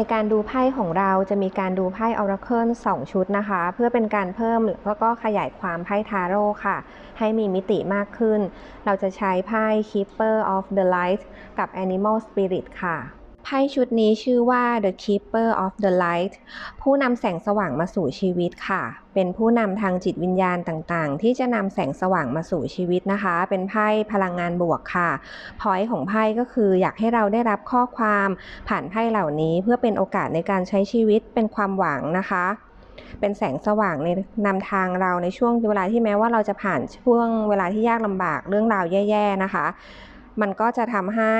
ในการดูไพ่ของเราจะมีการดูไพ่ออราเคิล2ชุดนะคะ เพื่อเป็นการเพิ่มแล้วก็ขยายความไพ่ทาโร่ค่ะ ให้มีมิติมากขึ้น เราจะใช้ไพ่ Keeper of the Light กับ Animal Spirit ค่ะ ไพ่ชุดนี้ชื่อว่า The Keeper of the Light ผู้นำแสงสว่างมาสู่ชีวิตค่ะ เป็นผู้นำทางจิตวิญญาณต่างๆ ที่จะนำแสงสว่างมาสู่ชีวิตนะคะ เป็นไพ่พลังงานบวกค่ะ พอยของไพ่ก็คืออยากให้เราได้รับข้อความผ่านไพ่เหล่านี้เพื่อเป็นโอกาสในการใช้ชีวิตเป็นความหวังนะคะเป็นแสงสว่างในนำทางเราในช่วงเวลาที่แม้ว่าเราจะผ่านช่วงเวลาที่ยากลำบากเรื่องราวแย่ ๆนะคะ มันก็จะทำให้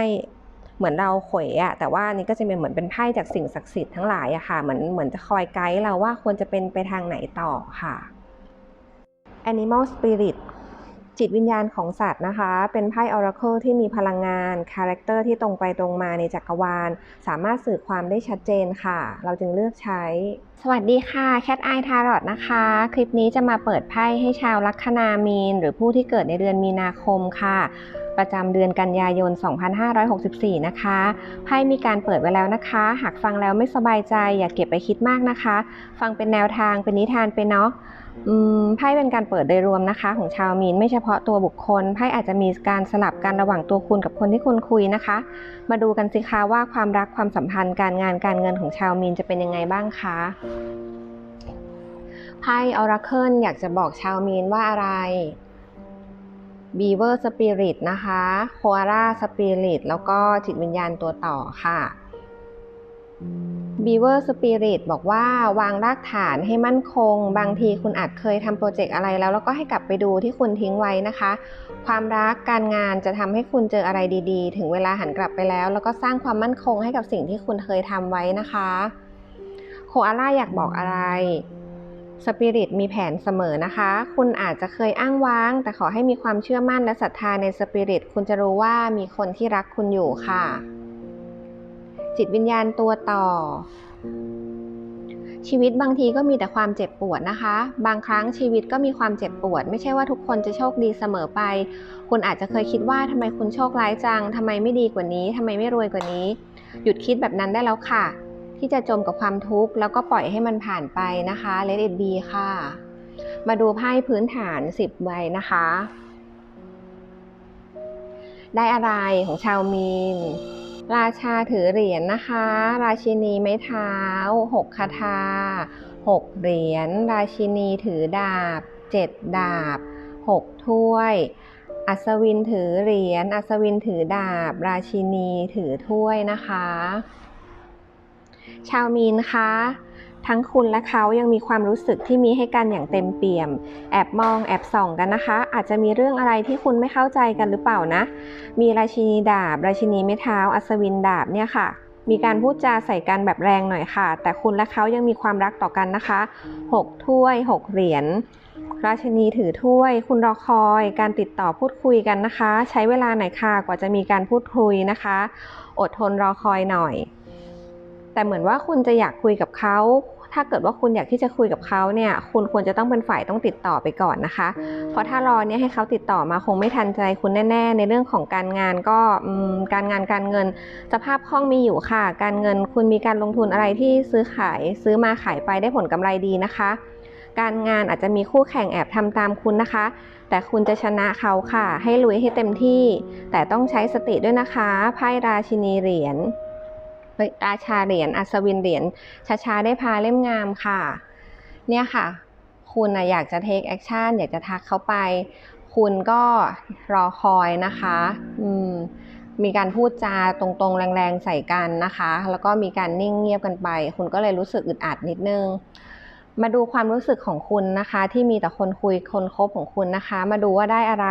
เหมือนเราเขวอะแต่ว่านี่ก็จะเป็นเหมือนเป็นไพ่จากสิ่งศักดิ์สิทธิ์ทั้งหลายอะค่ะ เหมือนเหมือนจะคอยไกด์เราว่าควรจะเป็นไปทางไหนต่อค่ะ Animal Spirit จิตวิญญาณของสัตว์นะคะ เป็นไพ่ Oracle ที่มีพลังงาน คาแรคเตอร์ที่ตรงไปตรงมาในจักรวาล สามารถสื่อความได้ชัดเจนค่ะ เราจึงเลือกใช้ สวัสดีค่ะ Cat Eye Tarot นะคะ คลิปนี้จะมาเปิดไพ่ให้ชาวลัคนามีน หรือผู้ที่เกิดในเดือนมีนาคมค่ะ ประจำเดือนกันยายน 2564 นะคะไพ่มีการเปิดไว้แล้วนะคะ หากฟังแล้วไม่สบายใจ อย่าเก็บไปคิดมากนะคะ ฟังเป็นแนวทางเป็นนิทานไปเนาะไพ่เป็นการเปิดโดยรวมนะคะของชาวมีนไม่เฉพาะตัวบุคคลไพ่อาจจะมีการสลับกันระหว่างตัวคุณกับคนที่คุณคุยนะคะ มาดูกันสิคะว่าความรักความสัมพันธ์การงานการเงินของชาวมีนจะเป็นยังไงบ้างคะไพ่ Oracle อยากจะบอกชาวมีนว่าอะไร Beaver Spirit นะคะ Koala Spirit แล้วก็จิตวิญญาณตัวต่อค่ะ Beaver Spirit บอกว่าวางรากฐานให้มั่นคง บางทีคุณอาจเคยทำโปรเจกต์อะไรแล้ว แล้วก็ให้กลับไปดูที่คุณทิ้งไว้นะคะ ความรักการงานจะทำให้คุณเจออะไรดีๆ ถึงเวลาหันกลับไปแล้ว แล้วก็สร้างความมั่นคงให้กับสิ่งที่คุณเคยทำไว้นะคะ โคอาล่าอยากบอกอะไร สปิริตมีแผนเสมอนะคะ คุณอาจจะเคยอ้างว้าง แต่ขอให้มีความเชื่อมั่นและศรัทธาในสปิริต คุณจะรู้ว่ามีคนที่รักคุณอยู่ค่ะ จิตวิญญาณตัวต่อ ชีวิตบางทีก็มีแต่ความเจ็บปวดนะคะ บางครั้งชีวิตก็มีความเจ็บปวด ไม่ใช่ว่าทุกคนจะโชคดีเสมอไป คุณอาจจะเคยคิดว่าทำไมคุณโชคร้ายจังทำไมไม่ดีกว่านี้ทำไมไม่รวยกว่านี้ หยุดคิดแบบนั้นได้แล้วค่ะ ที่จะจมกับความทุกข์แล้วก็ปล่อยให้มันผ่านไปนะคะ Let it be ค่ะ มาดูไพ่พื้นฐาน 10 ใบนะคะ ได้อะไรของชาวมีน ราชาถือเหรียญนะคะ ราชินีไม้เท้า 6 คาถา 6 เหรียญ ราชินีถือดาบ 7 ดาบ 6 ถ้วยอัศวินถือเหรียญ อัศวินถือดาบ ราชินีถือถ้วยนะคะ ชาวมีนคะทั้งคุณและเขายังมีความรู้สึกที่มีให้กันอย่างเต็มเปี่ยม แอบมองแอบส่องกันนะคะ อาจจะมีเรื่องอะไรที่คุณไม่เข้าใจกันหรือเปล่านะ มีราชินีดาบ ราชินีไม้เท้า อัศวินดาบเนี่ยค่ะ มีการพูดจาใส่กันแบบแรงหน่อยค่ะ แต่คุณและเขายังมีความรักต่อกันนะคะ 6 ถ้วย 6 เหรียญ ราชินีถือถ้วย คุณรอคอย การติดต่อพูดคุยกันนะคะ ใช้เวลาหน่อยค่ะ กว่าจะมีการพูดคุยนะคะ อดทนรอคอยหน่อย แต่เหมือนว่าคุณจะอยากคุยกับเขาถ้าเกิดว่าคุณอยากที่จะคุยกับเขาเนี่ย คุณควรจะต้องเป็นฝ่ายต้องติดต่อไปก่อนนะคะ เพราะถ้ารอเนี่ยให้เขาติดต่อมาคงไม่ทันใจคุณแน่ๆ ในเรื่องของการงานก็การงานการเงิน สภาพคล่องมีอยู่ค่ะ การเงินคุณมีการลงทุนอะไรที่ซื้อขายซื้อมาขายไปได้ผลกำไรดีนะคะ การงานอาจจะมีคู่แข่งแอบทำตามคุณนะคะ แต่คุณจะชนะเขาค่ะ ให้ลุยให้เต็มที่ แต่ต้องใช้สติด้วยนะคะไพ่ราชินีเหรียญ ราชาเหรียญอัศวินเหรียญช้าๆได้พาเล่มงามค่ะ เนี่ยค่ะ คุณนะอยากจะเทคแอคชั่นอยากจะทักเขาไป คุณก็รอคอยนะคะอืมมีการพูดจาตรงๆ แรงๆ ใส่กันนะคะ แล้วก็มีการนิ่งเงียบกันไป คุณก็เลยรู้สึกอึดอัดนิดนึง มาดูความรู้สึกของคุณนะคะ ที่มีแต่คนคุยคนคบของคุณนะคะ มาดูว่าได้อะไร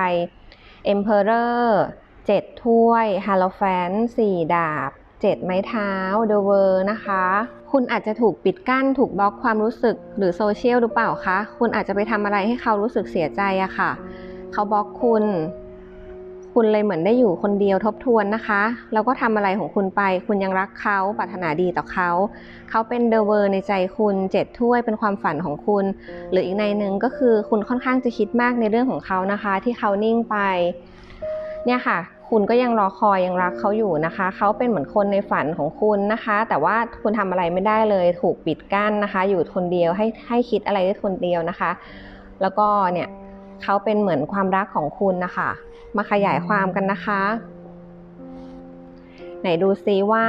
Emperor 7 ถ้วย h a l o p h a n 4 ดาบ 7 ไม้เท้า The World นะคะ คุณอาจจะถูกปิดกั้น ถูกบล็อกความรู้สึกหรือโซเชียลหรือเปล่าคะ คุณอาจจะไปทำอะไรให้เขารู้สึกเสียใจอะค่ะ เขาบล็อกคุณ คุณเลยเหมือนได้อยู่คนเดียวทบทวนนะคะ แล้วก็ทำอะไรของคุณไป คุณยังรักเขา ปรารถนาดีต่อเขา เขาเป็นเดอะเวอร์ในใจคุณเจ็ดถ้วยเป็นความฝันของคุณ หรืออีกในหนึ่งก็คือคุณค่อนข้างจะคิดมากในเรื่องของเขานะคะ ที่เขานิ่งไป เนี่ยค่ะ คุณก็ยังรอคอยยังรักเขาอยู่นะคะ เขาเป็นเหมือนคนในฝันของคุณนะคะ แต่ว่าคุณทำอะไรไม่ได้เลยถูกปิดกั้นนะคะ อยู่คนเดียวให้ให้คิดอะไรได้คนเดียวนะคะ แล้วก็เนี่ยเขาเป็นเหมือนความรักของคุณนะคะ มาขยายความกันนะคะ ไหนดูซิว่า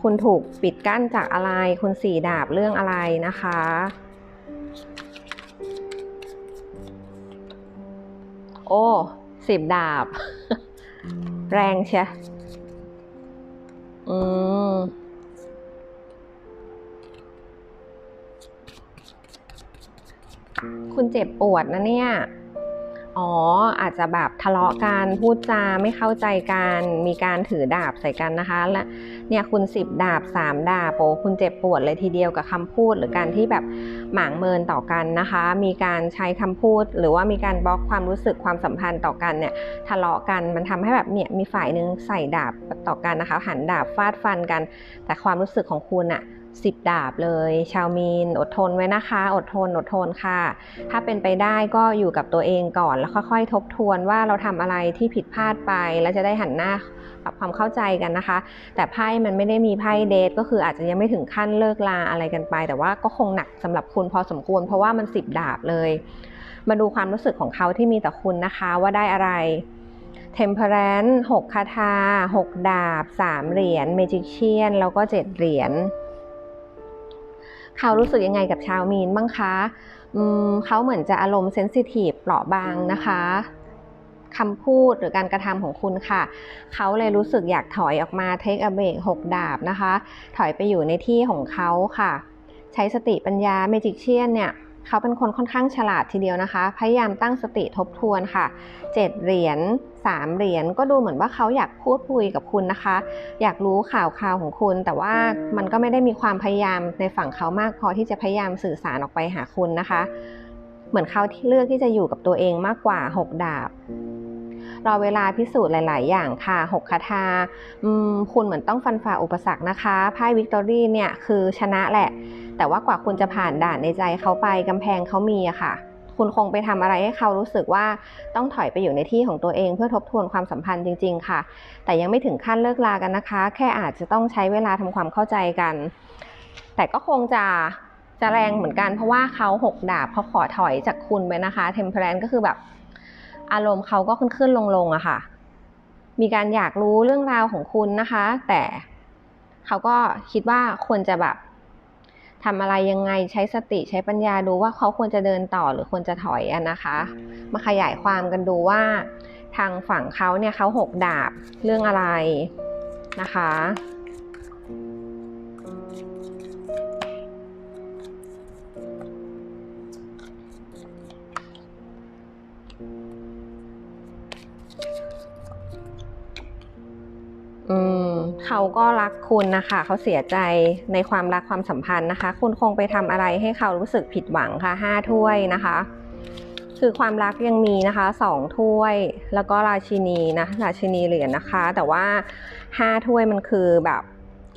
คุณถูกปิดกั้นจากอะไร คุณสี่ดาบเรื่องอะไรนะคะโอ้ สิบดาบ แรงเชียอืมคุณเจ็บปวดนะเนี่ย อ๋อ อาจจะแบบทะเลาะกันพูดจาไม่เข้าใจกัน มีการถือดาบใส่กันนะคะ และเนี่ยคุณสิบดาบสามดาบโอ้คุณเจ็บปวดเลยทีเดียวกับคำพูดหรือการที่แบบ หมางเมินต่อกันนะคะ มีการใช้คำพูด หรือว่ามีการบล็อกความรู้สึกความสัมพันธ์ต่อกันเนี่ยทะเลาะกันมันทำให้แบบเนี่ยมีฝ่ายหนึ่งใส่ดาบต่อกันนะคะ หันดาบฟาดฟันกัน แต่ความรู้สึกของคุณอะสิบดาบเลย ชาวมีนอดทนไว้นะคะ อดทนอดทนค่ะ ถ้าเป็นไปได้ก็อยู่กับตัวเองก่อน แล้วค่อยๆ ทบทวนว่าเราทำอะไรที่ผิดพลาดไป แล้วจะได้หันหน้า ปรับความเข้าใจกันนะคะ แต่ไพ่มันไม่ได้มีไพ่เดทก็คืออาจจะยังไม่ถึงขั้นเลิกลาอะไรกันไป แต่ว่าก็คงหนักสำหรับคุณพอสมควร เพราะว่ามันสิบดาบเลย มาดูความรู้สึกของเขาที่มีต่อคุณนะคะว่าได้อะไร Temperance 6คาถา6 ดาบ 3 เหรียญ Magician แล้วก็ 7 เหรียญเขารู้สึกยังไงกับชาวมีนบ้างคะเขาเหมือนจะอารมณ์เซนซิทีฟเปราะบางนะคะ คำพูดหรือการกระทำของคุณค่ะ เขาเลยรู้สึกอยากถอยออกมา take a break 6ดาบนะคะ ถอยไปอยู่ในที่ของเขาค่ะ ใช้สติปัญญา Magician เนี่ยเขาเป็นคนค่อนข้างฉลาดทีเดียวนะคะ พยายามตั้งสติทบทวนค่ะ 7 เหรียญ 3 เหรียญ ก็ดูเหมือนว่าเขาอยากพูดคุยกับคุณนะคะ อยากรู้ข่าวคราวของคุณ แต่ว่ามันก็ไม่ได้มีความพยายามในฝั่งเขามากพอที่จะพยายามสื่อสารออกไปหาคุณนะคะ เหมือนเขาที่เลือกที่จะอยู่กับตัวเองมากกว่า 6 ดาบ รอเวลาพิสูจน์หลาย ๆ อย่างค่ะ6คาถาคุณเหมือนต้องฟันฝ่าอุปสรรคนะคะไพ่วิกตอรี่เนี่ยคือชนะแหละ แต่ว่ากว่าคุณจะผ่านด่านในใจเขาไปกำแพงเขามีอะค่ะคุณคงไปทำอะไรให้เขารู้สึกว่าต้องถอยไปอยู่ในที่ของตัวเองเพื่อทบทวนความสัมพันธ์จริง ๆ ค่ะ แต่ยังไม่ถึงขั้นเลิกลากันนะคะ แค่อาจจะต้องใช้เวลาทำความเข้าใจกัน แต่ก็คงจะจะแรงเหมือนกันเพราะว่าเขาหกดาบเขาขอถอยจากคุณไปนะคะเทมเพลนก็คือแบบ อารมณ์เขาก็ขึ้นขึ้นลงลงๆอะค่ะ มีการอยากรู้เรื่องราวของคุณนะคะ แต่เขาก็คิดว่าควรจะแบบทำอะไรยังไงใช้สติใช้ปัญญาดูว่าเขาควรจะเดินต่อหรือควรจะถอยอะนะคะ มาขยายความกันดูว่า ทางฝั่งเขาเนี่ยเขาหกดาบเรื่องอะไรนะคะ เขาก็รักคุณนะคะ เขาเสียใจในความรักความสัมพันธ์นะคะ คุณคงไปทำอะไรให้เขารู้สึกผิดหวังค่ะห้าถ้วยนะคะ คือความรักยังมีนะคะสองถ้วย แล้วก็ราชินีนะราชินีเหรียญนะคะ แต่ว่าห้าถ้วยมันคือแบบ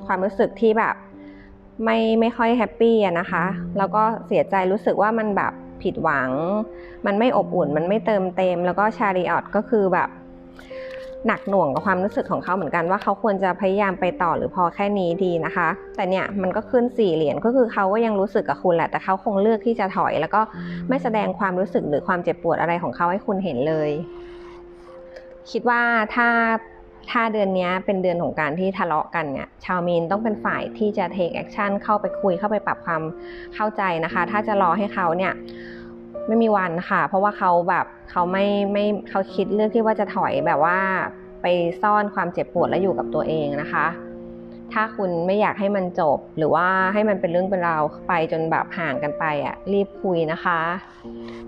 ความรู้สึกที่แบบไม่ไม่ค่อยแฮปปี้นะคะ แล้วก็เสียใจรู้สึกว่ามันแบบผิดหวัง มันไม่อบอุ่น มันไม่เติมเต็ม แล้วก็ชาริออตก็คือแบบ หนักหน่วงกับความรู้สึกของเขาเหมือนกันว่าเขาควรจะพยายามไปต่อหรือพอแค่นี้ดีนะคะ แต่เนี่ยมันก็ขึ้นสี่เหรียญก็คือเขาก็ยังรู้สึกกับคุณแหละแต่เขาคงเลือกที่จะถอย แล้วก็ไม่แสดงความรู้สึกหรือความเจ็บปวดอะไรของเขาให้คุณเห็นเลย คิดว่าถ้าถ้าเดือนนี้เป็นเดือนของการที่ทะเลาะกันเนี่ย ชาวมีนต้องเป็นฝ่ายที่จะ take action เข้าไปคุยเข้าไปปรับความเข้าใจนะคะ ถ้าจะรอให้เขาเนี่ย ไม่มีวันค่ะ เพราะว่าเขาแบบเขาไม่ไม่เขาคิดเลือกที่ว่าจะถอยแบบว่า ไปซ่อนความเจ็บปวดและอยู่กับตัวเองนะคะ ถ้าคุณไม่อยากให้มันจบ หรือว่าให้มันเป็นเรื่องเป็นราวไปจนแบบห่างกันไปอะรีบคุยนะคะ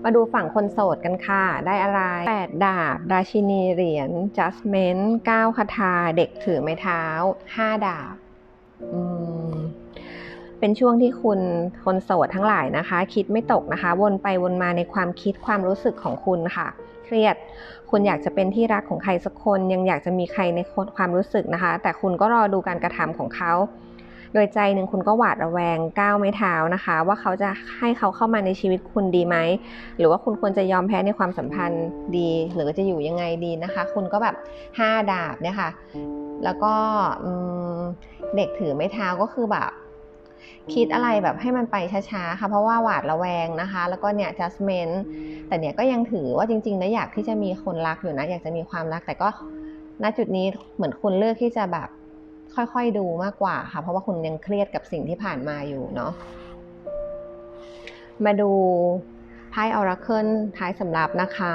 มาดูฝั่งคนโสดกันค่ะ ได้อะไร 8 ดาบ ราชินีเหรียญ judgment 9คาถาเด็กถือไม้เท้า 5 ดาบ อืม เป็นช่วงที่คุณคนโสดทั้งหลายนะคะ คิดไม่ตกนะคะ วนไปวนมาในความคิดความรู้สึกของคุณค่ะ เครียด คุณอยากจะเป็นที่รักของใครสักคน ยังอยากจะมีใครในความรู้สึกนะคะ แต่คุณก็รอดูการกระทำของเขา โดยใจหนึ่งคุณก็หวาดระแวงก้าวไม่เท้านะคะ ว่าเขาจะให้เขาเข้ามาในชีวิตคุณดีไหม หรือว่าคุณควรจะยอมแพ้ในความสัมพันธ์ดี หรือจะอยู่ยังไงดีนะคะ คุณก็แบบห้าดาบเนี่ยค่ะ แล้วก็เด็กถือไม้เท้าก็คือแบบ คิดอะไรแบบให้มันไปช้าๆค่ะเพราะว่าหวาดระแวงนะคะ แล้วก็เนี่ย adjustment แต่เนี่ยก็ยังถือว่าจริงๆแล้วอยากที่จะมีคนรักอยู่นะ อยากจะมีความรักแต่ก็ณจุดนี้เหมือนคุณเลือกที่จะแบบค่อยๆดูมากกว่าค่ะ เพราะว่าคุณยังเครียดกับสิ่งที่ผ่านมาอยู่เนาะมาดูไพ่ออราเคิลท้ายสำรับนะคะ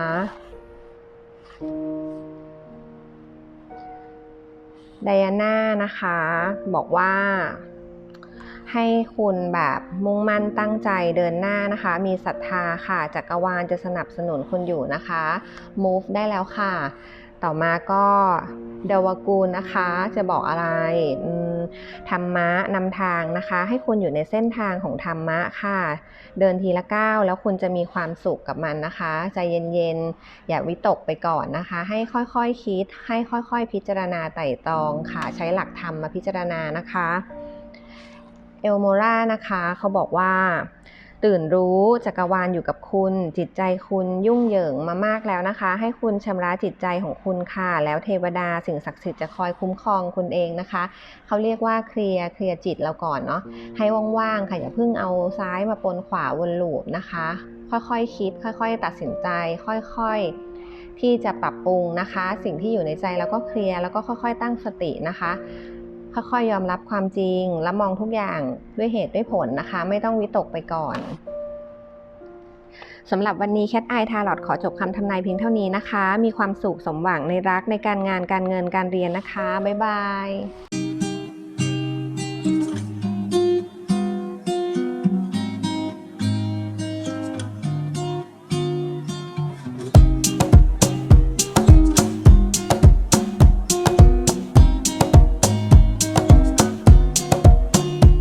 ไดอาน่านะคะ บอกว่า ให้คุณแบบมุ่งมั่นตั้งใจเดินหน้านะคะ มีศรัทธาค่ะจักรวาลจะสนับสนุนคุณอยู่นะคะ move ได้แล้วค่ะ ต่อมาก็เดวกูลนะคะจะบอกอะไรธรรมะนำทางนะคะ ให้คุณอยู่ในเส้นทางของธรรมะค่ะ เดินทีละก้าวแล้วคุณจะมีความสุขกับมันนะคะใจเย็นๆอย่าวิตกไปก่อนนะคะ ให้ค่อยๆคคิด ให้ค่อยๆ พิจารณาไต่ตรองค่ะ ใช้หลักธรรมมาพิจารณานะคะ เอลโมรานะคะ เขาบอกว่า ตื่นรู้จักรวาลอยู่กับคุณ จิตใจคุณยุ่งเหยิงมามากแล้วนะคะ ให้คุณชำระจิตใจของคุณค่ะ แล้วเทวดาสิ่งศักดิ์สิทธิ์จะคอยคุ้มครองคุณเองนะคะ เขาเรียกว่าเคลียร์เคลียร์จิตเราก่อนเนาะให้ว่างๆค่ะอย่าเพิ่งเอาซ้ายมาปนขวาวนลูปนะคะ ค่อยๆคคิด ค่อย ๆ ตัดสินใจ ค่อยๆที่จะปรับปรุงนะคะ สิ่งที่อยู่ในใจแล้วก็เคลียร์แล้วก็ค่อย ๆ ตั้งสตินะคะ ค่อยๆยอมรับความจริง และมองทุกอย่างด้วยเหตุด้วยผลนะคะ ไม่ต้องวิตกไปก่อนสำหรับวันนี้แคทไอทาร์ลอตขอจบคำทำนายเพียงเท่านี้นะคะ มีความสุขสมหวังในรักในการงานการเงินการเรียนนะคะ บ๊ายบาย